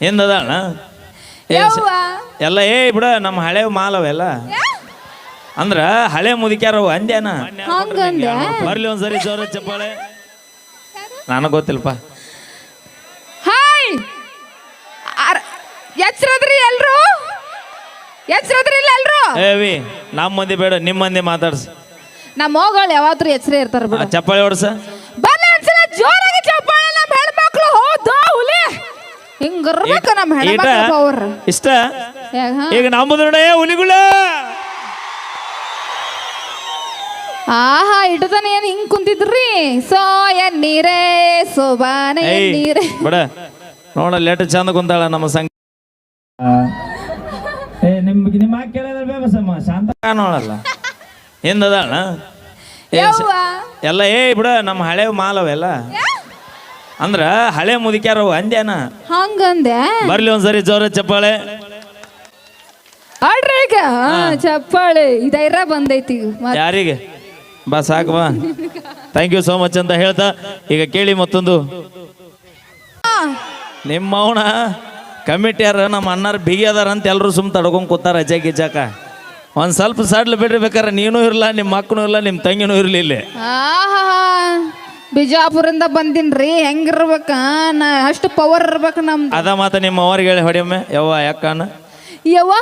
ಹಿಂದದಾಳ ಎಲ್ಲ ಏ ಬಿಡ ನಮ್ಮ ಹಳೆ ಮಾಲವೆಲ್ಲ ಅಂದ್ರ ಹಳೆ ಮುದುಕ್ಯಾರವು ಅಂದ್ಯಾನ? ಬರ್ಲಿ ಒಂದ್ಸರಿ ಜೋರ ಚಪ್ಪಾಳೆ. ನನಗೆ ಗೊತ್ತಿಲ್ಲಪ್ಪ. ಹಾಯ್! ಎಚ್ಚರದ್ರಿ ಎಲ್ರು? ಎಚ್ಚರದ್ರಿ ಇಲ್ಲ ಎಲ್ರು? ಏವಿ ನಮ್ಮ ಮಂದಿ ಬೇಡ ನಿಮ್ಮ ಮಂದಿ ಮಾತಾಡ್ಸ. ನಮ್ಮ ಹೋಗಳು ಯಾವತ್ತೂ ಎಚ್ಚರ ಇರ್ತಾರ ಬಿಡು. ಚಪ್ಪಾಳೆ ಹೊಡ್ಸ. ಬರ್ಲಿ ಒಂದ್ಸಲ ಜೋರಾಗಿ ಚಪ್ಪಾಳೆ ನಮ್ಮ ಹೆಣ್ಮಕ್ಳು ಹೌದಾ ಹುಲಿ ಹಿಂಗಿರ್ಬೇಕು ನಮ್ಮ ಹೆಣ್ಮಕ್ಳು ಇಷ್ಟ? ಈಗ ನೋಡ ಹುಲಿಗುಳ ಆಹಾ ಇಡದನ ಏನ್ ಹಿಂಗ್ ಕುಂತಿದ್ರಿ? ಸೋ ಎನ್ನೀರೇ ಸೋಬಾನೆ ಏಯ್ ಎನ್ನೀರೇ ಬಿಡ. ನೋಡ ಲೇಟ್ ಚಂದ ಕುಂತಾಳ ನಮ್ಮ ಸಂಘ. ಏ ನಿಮ್ಗೆ ನಿಮ್ಮ ಕೇಳಿದ್ರೆ ಬೇಬಸಮ್ಮ ಶಾಂತ. ಕಾಣೋಳಲ್ಲ ಹಿಂದದಾಳ. ಯವ್ವ. ಎಲ್ಲ ಏ ಬಿಡ ನಮ್ಮ ಹಳೆ ಮಾಲವೆಲ್ಲ ಅಂದ್ರ ಹಳೆ ಮುದುಕ್ಯಾರ ಅಂದ್ಯಾನ? ಹಂಗಂದೆ? ಬರ್ಲಿ ಒಂದ್ಸರಿ ಜೋರ ಚಪ್ಪಾಳೆ. ಆಡ್ರಿ ಈಗ. ಹಾ, ಚಪ್ಪಾಳೆ. ಇದೈರ ಬಂದೈತಿ ಮತ್ತ್ ಯಾರಿಗೆ? ಬಾ ಸಾಕು ಬಾ. ಥ್ಯಾಂಕ್ ಯು ಸೋ ಮಚ್ ಅಂತ ಹೇಳ್ತಾ ಈಗ ಕೇಳಿ ಮತ್ತೊಂದು. ನಿಮ್ಮ ಅವನ ಕಮಿಟಿಯಾರ ನಮ್ಮ ಅಣ್ಣಾರ ಬಿಗಿ ಅದಾರ ಅಂತ ಎಲ್ಲರೂ ಸುಮ್ ತಡ್ಕೊಂಡು ಕೂತಾರ ಅಜ್ಜ ಗಿಜ್ಜಾಕ ಒಂದ್ ಸ್ವಲ್ಪ ಸಡ್ಲು ಬಿಡ್ರಿ ಬೇಕಾರೆ ನೀನು ಇರಲ್ಲ ನಿಮ್ಮ ಮಕ್ಕಳು ಇರಲ್ಲ ನಿಮ್ಮ ತಂಗಿನೂ ಇರಲಿ ಇಲ್ಲಿ. ಆಹಾ. ಬಿಜಾಪುರಿಂದ ಬಂದಿನ್ರಿ ಹೆಂಗಿರ್ಬೇಕ? ನಾ ಅಷ್ಟು ಪವರ್ ಇರ್ಬೇಕು ನಮ್ದು. ಅದ ಮಾತ ನಿಮ್ಮ ಅವ್ರಿಗೆ ಹೇಳಿ ಹೊಡಿಯೊಮ್ಮೆ. ಯವ್ವ ಯಾಕನ ಯವ್ವ?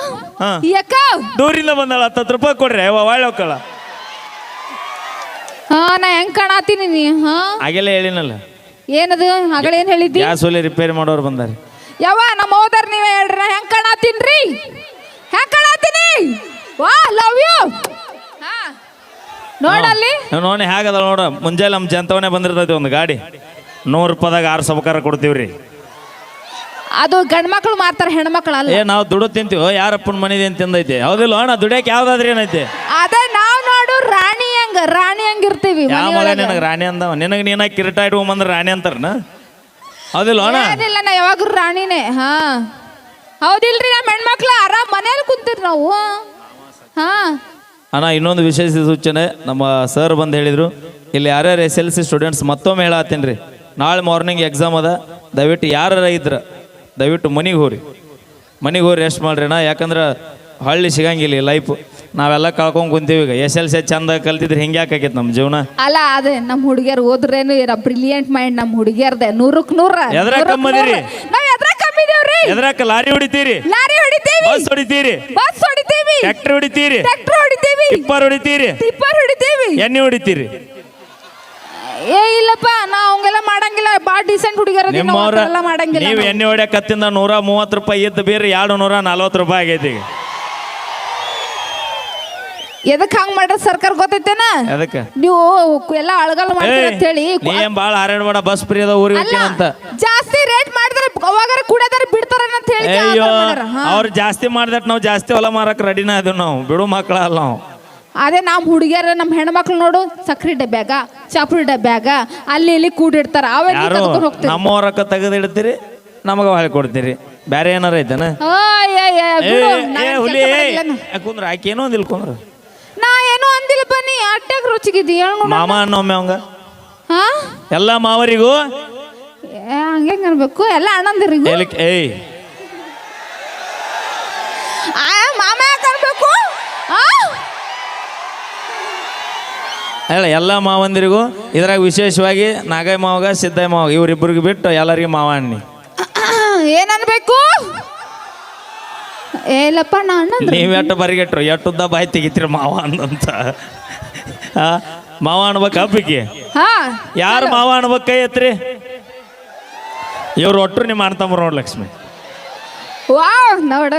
ಹಾ. ಯಾಕ? ದೂರಿಂದ ಬಂದಾಳ ಹತ್ತತ್ತು ರೂಪಾಯಿ ಕೊಡ್ರಿ. ಯವ್ವ ಒಳ್ಳೆ ಹಾ ನಾ ಹೆಂಗ್ ಕಾಣಾತೀನಿ ನೀ? ಹಾ? ಆಗೆಲ್ಲ ಹೇಳಿನಲ್ಲ. ಏನದು? ಹಗಳ ಏನ್ ಹೇಳಿದ್ದಿ? ಗ್ಯಾಸ್ ಒಲೆ ರಿಪೇರಿ ಮಾಡೋರು ಬಂದಾರೆ. ಯವ್ವ ನಮ್ಮ ಹೋದರ್ ನೀವೇ ಹೇಳ್ರಿ ನಾ ಹೆಂಗ್ ಕಾಣತೀನ್ರಿ? ಹೆಂಗ್ ಕಾಣತೀನಿ? ವಾ ಲವ್ ಯು ಹಾ. ನೋಡಲ್ಲಿ? ನೋಡಿ ಹೇಗದ ನೋಡ. ಮುಂಜಾನೆ ನಮ್ಮ ಜಂತವನೇ ಬಂದಿರ್ತೈತಿ ಒಂದು ಗಾಡಿ. ನೂರು ರೂಪಾಯಿದಾಗ ಆರು ಸಬಕಾರ ಕೊಡ್ತೀವ್ರಿ. ಅದು ಗಂಡ್ ಮಕ್ಳು ಮಾರ್ತಾರ ಹೆಣ್ಮಕ್ಳು ಅಲ್ಲ. ಏ ನಾವು ದುಡ್ಡು ತಿಂತೀವೋ ಯಾರಪ್ಪನ ಮನಿದೆ ಅಂತ ತಿಂದೈತಿ? ಹೌದಿಲ್ಲ ಅಣ್ಣ ದುಡಿಯಕ್ಕೆ ಯಾವ್ದಾದ್ರಿ ಏನೈತಿ? ಅದೇ ನಾವು ನೋಡು ರಾಣಿ ಹಂಗ ರಾಣಿ ಹಂಗ ಇರ್ತೀವಿ ಯಾವ ಮಗ ನಿನಗೆ ರಾಣಿ ಅಂದವ? ನಿನಗೆ ನೀನ ಕಿರೀಟ ಇಟ್ಕೊಂಬಂದ್ರೆ ರಾಣಿ ಅಂತಾರನ? ಹೌದಿಲ್ಲ ಅಣ್ಣ? ಏನಿಲ್ಲ ನಾ ಯಾವಾಗ್ಲೂ ರಾಣಿನೇ ಹಾ. ಹೌದಿಲ್ರಿ ನಮ್ಮ ಹೆಣ್ಮಕ್ಳು ಆರಾಮ್ ಮನೇಲಿ ಕುಂತೀರಿ ನಾವು ಹಾ. ಅಣ್ಣ ಇನ್ನೊಂದು ವಿಶೇಷ ಸೂಚನೆ ನಮ್ಮ ಸರ್ ಬಂದು ಹೇಳಿದರು ಇಲ್ಲಿ ಯಾರ್ಯಾರು ಎಸ್ ಎಲ್ ಸಿ ಸ್ಟೂಡೆಂಟ್ಸ್ ಮತ್ತೊಮ್ಮೆ ಹೇಳತ್ತೀನಿ ರೀ. ನಾಳೆ ಮಾರ್ನಿಂಗ್ ಎಕ್ಸಾಮ್ ಅದ ದಯವಿಟ್ಟು ಯಾರು ಇದ್ರ ದಯವಿಟ್ಟು ಮನೆಗೆ ಹೋಗ್ರಿ. ಮನೆಗೆ ಹೋಗಿ ರೆಸ್ಟ್ ಮಾಡ್ರಿ ಅಣ್ಣ ಯಾಕಂದ್ರೆ ಹಳ್ಳಿ ಸಿಗಂಗಿಲ್ಲ ಲೈಫ್ ನಾವೆಲ್ಲ ಕಳ್ಕೊಂಡ್ ಕುಂತೀವಿ ಈಗ. ಎಸ್ ಎಲ್ ಸಿ ಚಂದ ಕಲ್ತಿದ್ರೆ ಹಿಂಗೆ ಯಾಕೆ ಆಕೈತೆ ನಮ್ಮ ಜೀವನ? ಅಲ್ಲ ಅದೇ ನಮ್ಮ ಹುಡುಗಿಯರ್ ಓದ್ರೇನು ಇರ ಬ್ರಿಲಿಯಂಟ್ ಮೈಂಡ್ ನಮ್ಮ ಹುಡುಗಿಯರ್ದೆ. ನೂರಕ್ ನೂರ ಎದ್ರಾಗ ಕಮ್ಮದಿರಿ? ನಾವು ನಾವ್ ಎದ್ರ ಕಮ್ಮಿದೇವ್ರಿ ಎದ್ರಾಕ ಲಾರಿ ಹೊಡಿತೀರಿ. ಲಾರಿ ಹೊಡಿತೀವಿ. ಬಸ್ ಹೊಡಿತೀರಿ. ಬಸ್ ಹೊಡಿತೀವಿ. ಟ್ರ್ಯಾಕ್ಟರ್ ಹೊಡಿತೀರಿ. ಟ್ರ್ಯಾಕ್ಟರ್ ಹೊಡಿತೀವಿ. ಟಿಪ್ಪರ್ ಹೊಡಿತೀರಿ? ಟಿಪ್ಪರ್ ಹೊಡಿತೀವಿ. ಎಣ್ಣೆ ಹೊಡಿತೀರಿ? ಏ ಇಲ್ಲಪ್ಪ ನಾ ಹಂಗೆಲ್ಲ ಮಾಡಂಗಿಲ್ಲ. ಬಾ ಡಿಸೆಂಟ್ ಹುಡುಗರ ನಿಮ್ಮವ್ರ ಎಲ್ಲ ಮಾಡಂಗಿಲ್ಲ ನೀವು ಎಣ್ಣೆ ಹೊಡ್ಯಾಕತ್ತಿಂದ ನೂರ ಮೂವತ್ತು ರೂಪಾಯಿ ಇದ್ದ ಬೇರೆ ಎರಡು ನೂರ ನಲ್ವತ್ತು ರೂಪಾಯಿ ಆಗೈತಿ ಈಗ. ಎದಕ್ ಹಂಗ್ ಮಾಡ್ರ ಸರ್ಕಾರ ಗೊತ್ತೈತೇನ? ಅದಕ್ಕೆ ನೀವು ಎಲ್ಲ ಅಳಗಲ್ ಮಾಡ್ತೀರ ಅಂತ ಹೇಳಿ. ಏನ್ ಭಾಳ ಹಾರಾಡ್ಬೇಡ ಬಸ್ ಫ್ರೀ ಅದ ಊರಿಗೆ ಅಂತ. ಜಾಸ್ತಿ ರೇಟ್ ಮಾಡಿದ್ರೆ ಅವಾಗಾರ ಕುಡಿಯೋದಾರ ಬಿಡ್ತಾರ ಅಂತ ಹೇಳಿ ಅಯ್ಯೋ. ಅವ್ರು ಜಾಸ್ತಿ ಮಾಡ್ದಟ್ ನಾವು ಜಾಸ್ತಿ ಹೊಲ ಮಾರಕ್ ರೆಡಿನ ಅದು ನಾವು. ಬಿಡು ಮಕ್ಕಳ ಅಲ್ಲ ನಾವು. ಅದೇ ನಮ್ಮ ಹುಡುಗಿಯರ ನಮ್ಮ ಹೆಣ್ಮಕ್ಳು ನೋಡು ಸಕ್ರಿ ಡಬ್ಯಾಗ ಚಾಪುಡಿ ಡಬ್ಯಾಗ ಅಲ್ಲಿ ಇಲ್ಲಿ ಕೂಡಿಡ್ತಾರ. ಅವಾಗ ಯಾರು ನಮ್ಮ ರೊಕ್ಕ ತೆಗೆದು ಇಡ್ತೀರಿ ನಮಗ ಹೊಳೆ ಕೊಡ್ತೀರಿ. ಬೇರೆ ಏನಾರ ಐತನ? ಹುಲಿ. ಕುಂದ್ರ? ಆಕೆ ಏನೋ ಕುಂದ್ರ. ನಾ ಏನೋ ಅಂದಿಲ್ಲ ಬನ್ನಿ ಅಟ್ಟಾಗ ರುಚಿಗಿದ್ದಿ ಹೇಳ ಮಾಮ ಅನ್ನೊಮ್ಮೆ ಅವಂಗ? ಹಾ? ಎಲ್ಲ ಮಾವರಿಗೂ? ಏ, ಹಂಗೆ ಅನ್ಬೇಕು ಎಲ್ಲ ಅಣ್ಣಂದಿರಿಗೂ? ಏಯ್. ಆ ಮಾಮ ಹೇಳ ಎಲ್ಲ ಮಾವಂದಿರಿಗೂ ಇದ್ರಾಗ ವಿಶೇಷವಾಗಿ ನಾಗೈ ಮಾವಗ ಸಿದ್ದಯ್ಯ ಮಾವಗ ಇವ್ರಿಬ್ಬರಿಗೆ ಬಿಟ್ಟು ಎಲ್ಲರಿಗೂ ಮಾವ ಅನ್ನಿ ಏನನ್ಬೇಕು? ಏಲಪ್ಪ ಏ ಇಲ್ಲಪ್ಪ ನಾ ಅಣ್ಣಂದ್ರು ನೀವ್ ಎಟ್ಟು ಬರಿಗೆಟ್ರು? ಎಟ್ಟುದ್ದ ಬಾಯಿ ತೆಗಿತೀರಿ ಮಾವ ಅಂದಂತ ಮಾವ ಅನ್ಬೇಕು ಹಬ್ಬಕ್ಕೆ ಹಾ ಯಾರು ಮಾವ ಅನ್ಬೇಕು ಕೈ ಎತ್ರಿ ಇವ್ರು ಒಟ್ಟರು ನಿಮ್ಮ ಅಣ್ತಂಬ್ರು ನೋಡ್ ಲಕ್ಷ್ಮಿ. ವಾವ್ ನೋಡ.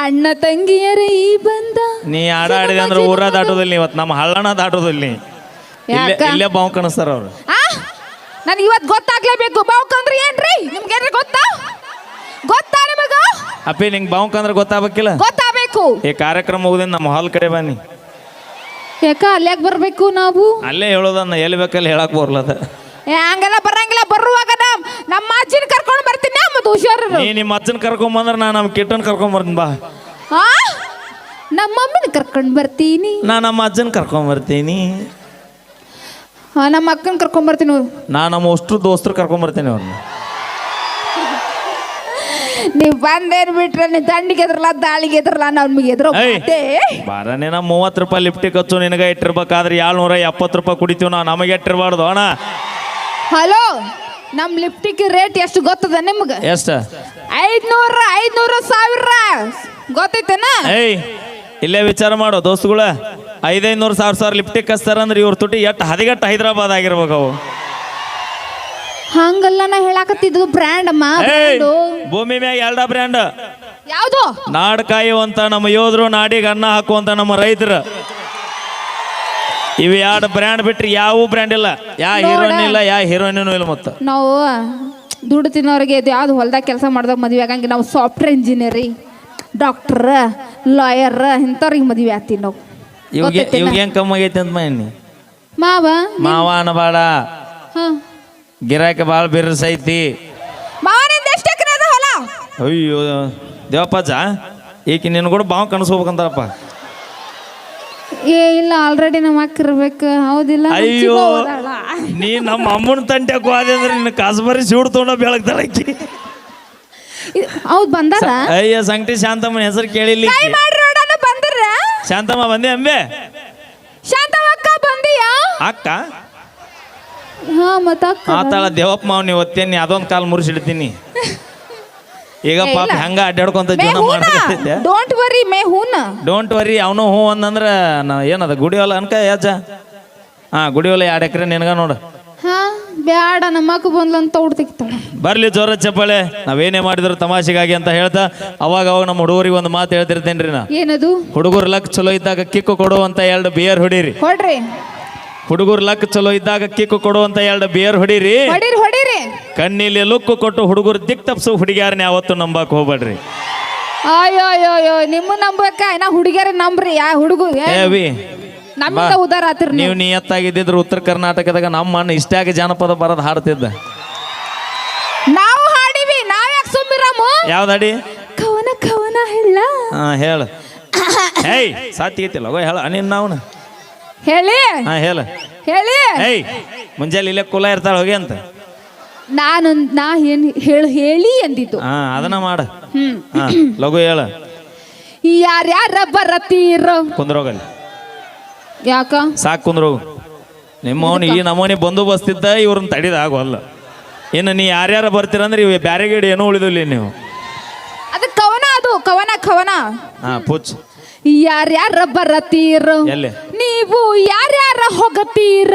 ಅಣ್ಣ ತಂಗಿಯರೇ ಈ ಬಂದ. ನೀ ಆಡ ಆಡಿದೆ ಅಂದ್ರೆ ಊರ ದಾಟೋದಿಲ್ಲ ಇವತ್ತು ನಮ್ಮ ಹಳ್ಳಣ ದಾಟೋದಿಲ್ಲ ಇಲ್ಲೇ ಯಾಕ? ಇಲ್ಲೇ ಬಾವು ಕಾಣಿಸ್ತಾರ ಅವ್ರು. ಆ? ನನ್ ಇವತ್ ಗೊತ್ತಾಗ್ಲೇಬೇಕು. ಬಾವುಕಂದ್ರೆ ಏನ್ರಿ? ನಿಮ್ಗೇನ್ರಿ ಗೊತ್ತಾ? ಗೊತ್ತಾ ನಿಮಗ? ಅಪ್ಪಿ ನಿಂಗೆ ಬಾವು ಕಂದ್ರೆ ಗೊತ್ತಾಗಬೇಕಿಲ್ಲ? ಗೊತ್ತಾಗಬೇಕು. ಈ ಕಾರ್ಯಕ್ರಮ ಮುಗಿದಿಂದ ನಮ್ಮ ಹಾಲ್ ಕಡೆ ಬನ್ನಿ. ಯಾಕ ಅಲ್ಯಾಕ್ ಬರಬೇಕು ನಾವು? ಅಲ್ಲೇ ಹೇಳೋದನ್ನ ಎಲ್ಲಿ ಬೇಕಲ್ಲಿ ಹೇಳಕ್ ಬರ್ಲದ ಏ ಹಂಗೆಲ್ಲ ಬರಂಗಿಲ್ಲ. ಬರುವಾಗ ನಮ್ ನಮ್ಮ ಅಜ್ಜಿನ ಕರ್ಕೊಂಡು ಬರ್ತೀನಿ ಮತ್ತೆ ಹುಷಾರು ನೀ ನಿಮ್ಮ ಅಜ್ಜನ ಕರ್ಕೊಂಬಂದ್ರೆ ನಾ ನಮ್ಮ ಕಿಟ್ಟನ್ ಕರ್ಕೊಂಬರ್ತೀನಿ ಬಾ. ಆ? ನಮ್ಮ ಮಮ್ಮಿನ ಕರ್ಕೊಂಡು ಬರ್ತೀನಿ. ನಾ ನಮ್ಮ ಅಜ್ಜನ ಕರ್ಕೊಂಬರ್ತೀನಿ ಆ, ನಮ್ಮ ಅಕ್ಕನ ಕರ್ಕೊಂಬರ್ತೀನಿ ನಾ ನಮ್ಮ ಅಷ್ಟು ದೋಸ್ತರು ಕರ್ಕೊಂಬರ್ತೀನಿ ಅವ್ರನ್ನ ನೀವ್ ಬಂದೇನ್ ಬಿಟ್ರೆ ನೀ ದಂಡಿಗೆ ಎದ್ರಲ್ಲ ದಾಳಿಗೆ ಎದ್ರಲ್ಲ ನಮ್ಗೆ ಎದ್ರ ಏಯ್ ನಾ ಮೂವತ್ತು ರೂಪಾಯಿ ಲಿಫ್ಟಿಗೆ ಹಚ್ಚು ನಿನಗೆ ಇಟ್ಟಿರ್ಬೇಕಾದ್ರೆ ಏಳ್ನೂರ ಎಪ್ಪತ್ತು ರೂಪಾಯಿ ಕುಡಿತೀವಿ ನಾವು ನಮಗೆ ಇಟ್ಟಿರ್ಬಾರ್ದು ಅಣ್ಣ. ಹಲೋ ನಮ್ಮ ಲಿಫ್ಟಿಗೆ ರೇಟ್ ಎಷ್ಟು ಗೊತ್ತದ ನಿಮ್ಗ? ಎಷ್ಟು? ಐದ್ನೂರ ಐದ್ನೂರ ಸಾವಿರ. ಗೊತ್ತೈತೇನ? ಏಯ್ ಇಲ್ಲೇ ವಿಚಾರ ಮಾಡೋ ದೋಸ್ತುಗಳ. ಐದೈನೂರು ಸಾವಿರ ಸಾವಿರ ಲಿಪ್ಟಿಕ್ ಕಸ್ತಾರ ಅಂದ್ರೆ ಇವ್ರ ತುಟಿ ಎಟ್ಟು ಹದಿಗಟ್ಟು ಹೈದರಾಬಾದ್ ಆಗಿರ್ಬೇಕು ಅವು. ಹಂಗಲ್ಲ ನಾ ಹೇಳಾಕತ್ತಿದ್ದು ಬ್ರ್ಯಾಂಡ್ ಅಮ್ಮ ಏಯ್ ಭೂಮಿ ಮ್ಯಾಗ ಎರಡ ಬ್ರ್ಯಾಂಡ್ ಯಾವ್ದು? ನಾಡ್ ಕಾಯುವಂತ ನಮ್ಮ ಯೋಧರು ನಾಡಿಗೆ ಅನ್ನ ಹಾಕುವಂತ ನಮ್ಮ ರೈತರು. ಇವು ಎರಡು ಬ್ರ್ಯಾಂಡ್ ಬಿಟ್ರಿ ಯಾವ ಬ್ರ್ಯಾಂಡ್ ಇಲ್ಲ. ಯಾ ಹೀರೋಯಿನ್ ಇಲ್ಲ ಯಾ ಹೀರೋಯಿನೂ ಇಲ್ಲ ಮತ್ತೆ. ನಾವು ದುಡ್ಡು ತಿನ್ನೋರಿಗೆ ಇದು ಯಾವ್ದು ಹೊಲ್ದಾಗ ಕೆಲಸ ಮಾಡ್ದಾಗ ಮದ್ವೆ ಆಗಂಗೆ ನಾವು ಸಾಫ್ಟ್ವೇರ್ ಇಂಜಿನಿಯರಿ ಡಾಕ್ಟರ್ ಲಾಯರ್ ಇಂಥವ್ರಿಗೆ ಮದುವೆ ಆಗ್ತೀವಿ ನಾವು. ಇವಾಗ? ಇವಾಗ ಹೆಂಗ್ ಕಮ್ಮಿ ಆಗೈತಿ ಅಂತ ಮಣ್ಣಿ ಮಾವ ಮಾವ ಅನ್ನಬಾಡ ಹಾ. ಗಿರಾಕಿ ಭಾಳ ಬಿರ್ಸೈತಿ ಮಾವನಿಂದ ಎಷ್ಟು ಎಕರೆ ಅದ ಹೊಲ? ಅಯ್ಯೋ ದೇವಪ್ಪಾಜ ಈಕೆ ನಿನ್ನ ಕೂಡ ಬಾವು ಕನಸ್ಕೋಬೇಕಂತಾರಪ್ಪ ಏ ಇಲ್ಲ ಆಲ್ರೆಡಿ ನಮ್ಮ ಅಕ್ಕ ಇರ್ಬೇಕು. ಹೌದಿಲ್ಲ ಅಯ್ಯೋ. ನೀ ನಮ್ಮ ಅಮ್ಮನ ತಂಟೆಗೆ ಹೋದೆ ಅಂದ್ರೆ ನಿನ್ನ ಕಾಸ್ಬರಿ ಸೂಡು ತೊಗೊಂಡ ಬೆಳಗ್ತಾಳ ಆಕಿ ಹೌದು ಹೌದ್ ಬಂದಾರ ಅಯ್ಯ ಸಂಕಟಿ ಶಾಂತಮ್ಮನ ಹೆಸರು ಕೇಳಿಲ್ಲ ಕೈ ಈಕಿ. ಮಾಡ್ರಿ ನೋಡೋಣ ಬಂದ್ರ ಶಾಂತಮ್ಮ ಬಂದೆ ಅಂಬೆ ಶಾಂತವಕ್ಕ ಬಂದಿಯಾ? ಅಕ್ಕ? ಹಾ ಮತ್ತ ಅಕ್ಕ ಆತಾಳ ದೇವಪ್ಪ ಮಾವ್ ನೀವು ಒತ್ತೇನಿ ಅದೊಂದು ಕಾಲ್ ಮುರಿಸಿಡ್ತೀನಿ. ಈಗ ಪಾಪ ಹೆಂಗ ಅಡ್ಡಾಡ್ಕೊಂತ ಜೀವನ ಮಾಡ್ತಿದ್ದೆ. ಡೋಂಟ್ ವರಿ ಮೇ ಹೂನ? ಡೋಂಟ್ ವರಿ ಅವನು ಹೂ ಅಂದಂದ್ರ ಏನದ ಹೊಲ ಅನ್ಕ ಯಾಜ? ಹಾ ಹೊಲ ಎರಡು ಎಕರೆ ನಿನಗ ನೋಡು. ಬ್ಯಾಡ ನಮ್ಮಕ್ಕ ಬಂದ್ಲಂತ ಹುಡ್ತಿಕ್ತಾಳೆ ತೆಗಿತಾಳ. ಬರ್ಲಿ ಜೋರ ಚಪ್ಪಾಳೆ. ನಾವೇನೇ ಮಾಡಿದ್ರು ತಮಾಷೆಗಾಗಿ ಅಂತ ಹೇಳ್ತಾ ಅವಾಗ ಅವಾಗ ನಮ್ಮ ಹುಡುಗರಿಗೆ ಒಂದು ಮಾತು ಹೇಳ್ತಿರ್ತೇನ್ರಿ ನಾ. ಏನದು? ಹುಡುಗರು ಲಕ್ ಚಲೋ ಇದ್ದಾಗ ಕಿಕ್ಕು ಕೊಡುವಂತ ಎರಡು ಬಿಯರ್ ಹೊಡೀರಿ. ಹೊಡ್ರಿ. ಹುಡುಗರು ಲಕ್ ಚಲೋ ಇದ್ದಾಗ ಕಿಕ್ಕು ಕೊಡುವಂತ ಎರಡು ಬಿಯರ್ ಹೊಡೀರಿ. ಹೊಡೀರಿ ಹೊಡೀರಿ. ಕಣ್ಣಿಲಿ ಲುಕ್ಕು ಕೊಟ್ಟು ಹುಡುಗರು ದಿಕ್ ತಪ್ಸು ಹುಡುಗಿಯಾರನ್ನ ಯಾವತ್ತು ನಂಬಕ್ ಹೋಗ್ಬೇಡ್ರಿ. ಅಯ್ಯೋ ಅಯ್ಯೋ ಅಯ್ಯೋ ನಿಮ್ಮ ನಂಬಕ್ಕ ನಾ ಹುಡುಗಿಯರ ನಂಬ್ರಿ ಯಾ ಹುಡುಗ ಏ? ಅವಿ ನಮ್ಮಿಂದ ಉದಾರ ಆತಿರ್ ನೀವು ನಿಯತ್ತಾಗಿ ನಿಯತ್ತಾಗಿದ್ದಿದ್ರೆ ಉತ್ತರ ಕರ್ನಾಟಕದಾಗ ನಮ್ಮ ಮಣ್ಣು ಇಷ್ಟಾಗಿ ಜಾನಪದ ಬರೋದು ಹಾಡ್ತಿದ್ದ. ನಾವು ಹಾಡಿವಿ ನಾವ್ ಯಾಕೆ ಸುಮ್ಮಿರಮು ಯಾವ್ದಡಿ ಕವನ ಕವನ ಹೇಳ. ಹಾ ಹೇಳ. ಏಯ್ ಸಾತಿಗೈತಿಲ್ಲ ಹೋಗ ಹೇಳ. ನಿನ್ನ ಅವನು ಹೇಳಿ. ಹಾ ಹೇಳ. ಹೇಳಿ. ಏಯ್ ಮುಂಜಾನೆ ಇಲ್ಲೇ ಕುಲ ಇರ್ತಾಳ ಹೋಗಿ ಅಂತ. ನಾನು ನಾ ಏನ್ ಹೇಳಿ ಹೇಳಿ ಅಂದಿದ್ದು. ಹಾ ಅದನ್ನ ಮಾಡ. ಹಾ ಲಘು ಹೇಳ. ಯಾರ್ಯಾರ ಬರತೀರೋ. ಕುಂದ್ರೋಗಲ್ಲಿ. ಯಾಕ? ಸಾಕು ಕುಂದ್ರು. ನಿಮ್ಮ ಅವನು ಈ ನಮೂನಿ ಬಂದೋಬಸ್ತ್ ಇದ್ದ ಇವ್ರನ್ನ ತಡಿದ ಆಗೋಲ್ಲ. ಇನ್ನು ನೀ ಯಾರ್ಯಾರ ಬರ್ತೀರಂದ್ರೆ ಇವ್ ಬ್ಯಾರೆ ಗಿಡ ಏನೂ ಉಳಿದಿಲ್ಲ ನೀವು. ಅದು ಕವನ ಅದು ಕವನ ಕವನ. ಹಾ ಪುಚ್ ಯಾರ್ಯಾರ ಬರತೀರ? ಎಲ್ಲಿ? ನೀವು ಯಾರ್ಯಾರ ಹೋಗತೀರ?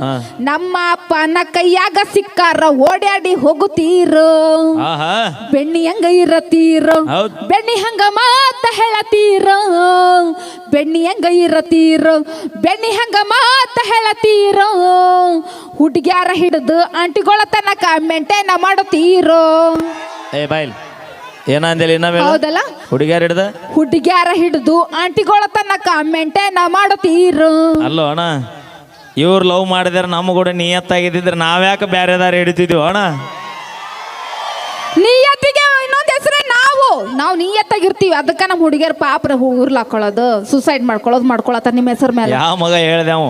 ಹಾ. ನಮ್ಮ ಅಪ್ಪನ ಕೈಯಾಗ ಸಿಕ್ಕಾರ ಓಡ್ಯಾಡಿ ಹೋಗುತ್ತೀರ? ಆಹಾ. ಬೆಣ್ಣಿ ಹಂಗ ಇರತೀರ? ಹೌದ್. ಬೆಣ್ಣಿ ಹಂಗ ಮಾತ ಹೇಳತೀರ? ಬೆಣ್ಣಿ ಹೆಂಗ ಇರತೀರೋ ಬೆಣ್ಣಿ ಹೆಂಗ ಮಾತ ಹೇಳತೀರೋ ಹುಡುಗ್ಯಾರ ಹಿಡಿದು ಆಂಟಿಗಳ ತನಕ ಮೆಂಟೇನ ಮಾಡತೀರೋ ಏ ಬಾಯ್ಲ್. ಇನ್ನೂ ಹೌದಲ್ಲ? ಹುಡುಗ್ಯಾರ ಹಿಡ್ದ? ಹುಡುಗ್ಯಾರ ಹಿಡಿದು ಆಂಟಿಗಳ ತನಕ ಮೆಂಟೇನ ಮಾಡತೀರೋ ಅಲ್ಲೋ ಅಣ್ಣ ಇವ್ರು ಲವ್ ಮಾಡಿದ್ರೆ ನಮ್ಮ ಕೂಡ ನಿಯತ್ತಾಗಿದ್ದಿದ್ರೆ ನಾವ್ಯಾಕೆ ಬೇರೆದಾರ ಹಿಡಿತಿದ್ವಿ ಅಣ್ಣ ನಿಯತ್ತಿಗೆ ಇನ್ನೊಂದ್ ಹೆಸರೇ ನಾವು ನೀಯತ್ತಾಗಿರ್ತೀವಿ. ಅದಕ್ಕೆ ನಮ್ಮ ಹುಡುಗಿಯರ್ ಪಾಪ್ರ ಊರ್ಲ ಹಾಕೊಳ್ಳೋದು ಸುಸೈಡ್ ಮಾಡ್ಕೊಳ್ಳೋದು ಮಾಡ್ಕೊಳತ್ತ ನಿಮ್ಮ ಹೆಸರು ಮೇಲೆ ಯಾವ ಮಗ ಹೇಳ್ದೆವು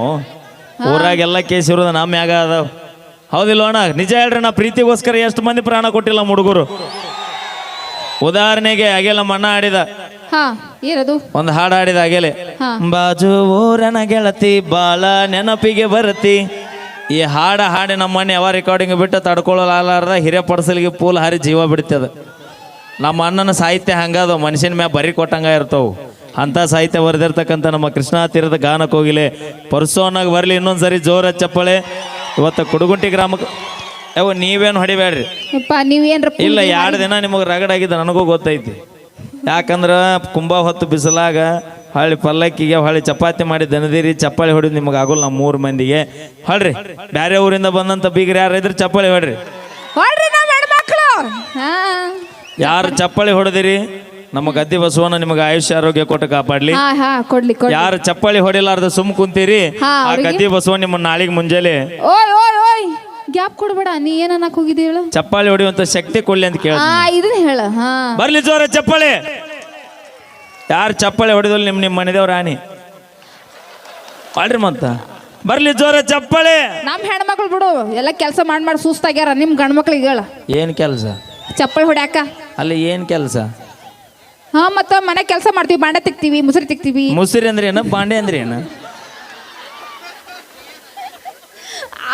ಊರಾಗೆಲ್ಲ ಕೇಸ್ ಇರೋದು ನಮ್ಮ ಮ್ಯಾಗ ಅದಾವ ಹೌದಿಲ್ಲ ಅಣ್ಣ? ನಿಜ ಹೇಳ್ರಿ ನಾ ಪ್ರೀತಿಗೋಸ್ಕರ ಎಷ್ಟು ಮಂದಿ ಪ್ರಾಣ ಕೊಟ್ಟಿಲ್ಲ ನಮ್ಮ ಹುಡುಗರು. ಉದಾಹರಣೆಗೆ ಅಗೆಲ್ಲ ಮಣ್ಣ ಆಡಿದ. ಹಾ ಏನದು? ಒಂದು ಹಾಡು ಆಡಿದ ಆಗೇಲಿ ಬಾಜು ಊರನ ಗೆಳತಿ ಬಾಳ ನೆನಪಿಗೆ ಬರತಿ. ಈ ಹಾಡ ಹಾಡಿ ನಮ್ಮ ಮನೆ ಯಾವ ರೆಕಾರ್ಡಿಂಗ್ ಬಿಟ್ಟು ತಡ್ಕೊಳ್ಳಲಾರ್ದ ಹಿರಿಯ ಪಡಸಲಿಗೆ ಪೂಲ್ ಹಾರಿ ಜೀವ ಬಿಡ್ತದ. ನಮ್ಮ ಅಣ್ಣನ ಸಾಹಿತ್ಯ ಹಂಗದ ಮನುಷ್ಯನ ಮ್ಯಾಗ ಬರಿ ಕೊಟ್ಟಂಗ ಇರ್ತವು. ಅಂತ ಸಾಹಿತ್ಯ ಬರೆದಿರ್ತಕ್ಕಂಥ ನಮ್ಮ ಕೃಷ್ಣ ತೀರದ ಗಾನ ಕೋಗಿಲೆ ಪರ್ಸೋನಾಗ ಬರಲಿ ಇನ್ನೊಂದ್ಸರಿ ಜೋರ ಚಪ್ಪಳೆ. ಇವತ್ತು ಕುಡುಗುಂಟಿ ಗ್ರಾಮಕ್ಕೆ ಯಾವ ನೀವೇನು ಹೊಡಿಬೇಡ್ರಿ ಇಲ್ಲ ಎರಡು ದಿನ ನಿಮಗೆ ರಗಡಾಗಿದ್ದ ನನಗೂ ಗೊತ್ತೈತಿ. ಯಾಕಂದ್ರೆ ಕುಂಬ ಹೊತ್ತು ಬಿಸಿಲಾಗ ಹೊಳ್ಳಿ ಪಲ್ಲಕ್ಕಿಗೆ ಹೊಳ್ಳಿ ಚಪಾತಿ ಮಾಡಿ ದನದಿರಿ ಚಪ್ಪಾಳಿ ಹೊಡಿದ್ ನಿಮಗೆ ಆಗೋಲ್ಲ ನಮ್ಮ ಮೂರು ಮಂದಿಗೆ. ಹೊಳ್ರಿ ಬೇರೆ ಊರಿಂದ ಬಂದಂತ ಬೀಗರು ಯಾರು ಇದ್ರೆ ಚಪ್ಪಾಳಿ ಹೊಡ್ರಿ ಹೊಡ್ರಿ ನಮ್ಮ ಹೆಣ್ಮಕ್ಳು ಹಾ ಯಾರು ಚಪ್ಪಳಿ ಹೊಡೆದಿರಿ? ನಮ್ಮ ಗದ್ದೆ ಬಸವನ ನಿಮಗೆ ಆಯುಷ್ಯ ಆರೋಗ್ಯ ಕೊಟ್ಟು ಕಾಪಾಡ್ಲಿ. ಹಾ ಹಾ ಕೊಡ್ಲಿ ಕೊಡ್ಲಿ. ಯಾರು ಚಪ್ಪಳಿ ಹೊಡಿಲಾರ್ದ ಸುಮ್ ಕುಂತೀರಿ? ಹಾ, ಆ ಅವ್ರಿಗೆ? ಗದ್ದೆ ಬಸವ ನಿಮ್ಮ ನಾಳಿಗೆ ಮುಂಜಾನೆ. ಓಯ್ ಓಯ್ ಓಯ್ ಗ್ಯಾಪ್ ಕೊಡ್ಬೇಡ ನೀ ಏನ್ ಅನ್ನಕ್ ಹೋಗಿದ್ದಿ ಹೇಳು? ಚಪ್ಪಾಳಿ ಹೊಡಿಯುವಂತ ಶಕ್ತಿ ಕೊಡ್ಲಿ ಅಂತ ಕೇಳ ಹಾ ಇದನ್ನ ಹೇಳ ಹಾ. ಬರ್ಲಿ ಜೋರ ಚಪ್ಪಾಳಿ. ಯಾರು ಚಪ್ಪಾಳಿ ಹೊಡೆದಲ್ಲ ನಿಮ್ಮ ನಿಮ್ಮ ಮನೆದೇವ್ರ ಆನಿ ಮಾಡ್ರಿ ಮತ್ತ. ಬರ್ಲಿ ಜೋರ ಚಪ್ಪಾಳಿ. ನಮ್ ಹೆಣ್ಮಕ್ಳು ಬಿಡು ಎಲ್ಲ ಕೆಲಸ ಮಾಡ್ ಮಾಡಿ ಸುಸ್ತಾಗ್ಯಾರ ನಿಮ್ ಗಂಡ್ಮಕ್ಳಿಗೆ ಹೇಳ. ಏನ್ ಕೆಲಸ? ಚಪ್ಪಲ್ ಹೊಡ್ಯಾಕ? ಅಲ್ಲಿ ಏನು ಕೆಲಸ? ಹಾ ಮತ್ತ ಮನೆ ಕೆಲಸ ಮಾಡ್ತೀವಿ ಬಾಂಡೆ ತಿಕ್ತೀವಿ ಮುಸುರಿ ತಿಕ್ತೀವಿ. ಮುಸಿರಿ ಅಂದ್ರೆ ಏನು? ಬಾಂಡೆ ಅಂದ್ರೆ ಏನು?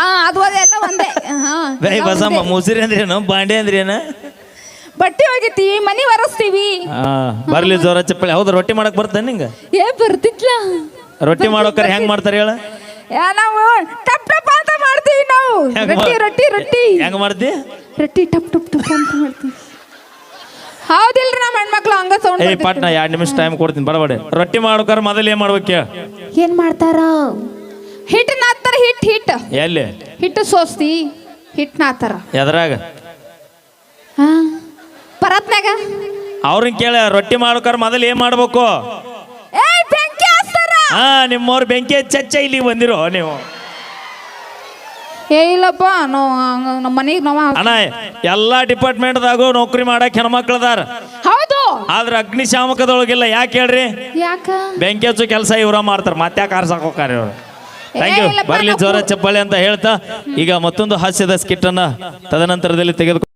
ಆ, ಅದು ಅದೆಲ್ಲ ಒಂದೇ. ಹಾ ಬೈ ಎಲ್ಲ ಬಸಮ್ಮ. ಮುಸಿರಿ ಅಂದ್ರೆ ಏನು? ಬಾಂಡೆ ಅಂದ್ರೆ ಏನು? ಬಟ್ಟೆ ಒಗಿತೀವಿ ಮನಿ ಒರೆಸ್ತೀವಿ. ಹಾ ಬರ್ಲಿ ಜೋರ ಚಪ್ಪಳಿ ಹೌದು ರೊಟ್ಟಿ ಮಾಡಕ್ ಬರ್ತಾನೆ ನಿಂಗೆ? ಏ ಬರ್ತಿತ್ಲ ರೊಟ್ಟಿ ಮಾಡೋಕರ್ ಹೆಂಗ್ ಮಾಡ್ತಾರೆ ಹೇಳ? ನಾವು ಟಪ್ ಟಪ್ ಅಂತ ಮಾಡ್ತೀವಿ ನಾವು. ಹೆಂಗ್ ರೊಟ್ಟಿ ಮಾಡ್- ರೊಟ್ಟಿ ರೊಟ್ಟಿ. ಹೆಂಗ್ ಮಾಡ್ತಿ? ರೊಟ್ಟಿ ಟಪ್ ಟಪ್ ಟಪ್ ಅಂತ ಮಾಡ್ತೀವಿ. ಹೌದಿಲ್ರಿ ನಮ್ಮ ಹೆಣ್ಮಕ್ಳು ಹಂಗ ಸೌಂಡ್ ಪಟ್ ನಾ ಎರಡು ನಿಮಿಷ ಟೈಮ್ ಕೊಡ್ತೀನಿ ಬಡಬಡೆ ರೊಟ್ಟಿ ಮಾಡ್ಬೇಕಾರ ಮೊದಲು ಏನ್ ಮಾಡ್ಬೇಕು ಏನು ಏನ್ ಮಾಡ್ತಾರ? ಹಿಟ್ಟು ನಾತ್ತಾರ ಹಿಟ್ ಹಿಟ್. ಎಲ್ಲಿ? ಹಿಟ್ಟು ಸೋಸ್ತಿ ಹಿಟ್ ನಾತಾರ ಎದ್ರಾಗ? ಹಾ ಪರತ್ನಾಗ ಅವ್ರನ್ನ ಕೇಳ ರೊಟ್ಟಿ ಮಾಡ್ಬೇಕಾರ ಮೊದಲು ಏನ್ ಮಾಡ್ಬೇಕು? ಹಾ ನಿಮ್ಮವ್ರ ಬೆಂಕಿ ಚಚ್ಚ ಇಲ್ಲಿ ಬಂದಿರೋ ನೀವು. ಏ ಇಲ್ಲಪ್ಪ ನಾವು ನಮ್ಮ ಮನೆಗೆ ನಾವು ಅಣ್ಣ ಎಲ್ಲಾ ಡಿಪಾರ್ಟ್ಮೆಂಟ್ದಾಗೂ ನೌಕರಿ ಮಾಡಕ್ ಹೆಣ್ಮಕ್ಳದಾರ. ಹೌದು. ಆದ್ರ ಅಗ್ನಿಶಾಮಕದೊಳಗಿಲ್ಲ ಯಾಕೆ ಹೇಳ್ರಿ? ಯಾಕ? ಬೆಂಕಿ ಹಚ್ಚು ಕೆಲಸ ಇವ್ರ ಮಾಡ್ತಾರ ಮತ್ತೆ ಕಾರ್ ಆರ್ಸಕ್ ಹೋಗ್ತಾರೆ ಇವ್ರು ಥ್ಯಾಂಕ್ ಯು ಬರ್ಲಿ ಜೋರ ಚಪ್ಪಾಳೆ ಅಂತ ಹೇಳ್ತಾ ಈಗ ಮತ್ತೊಂದು ಹಾಸ್ಯದ ಸ್ಕಿಟ್ ಅನ್ನ ತದನಂತರದಲ್ಲಿ ತೆಗೆದು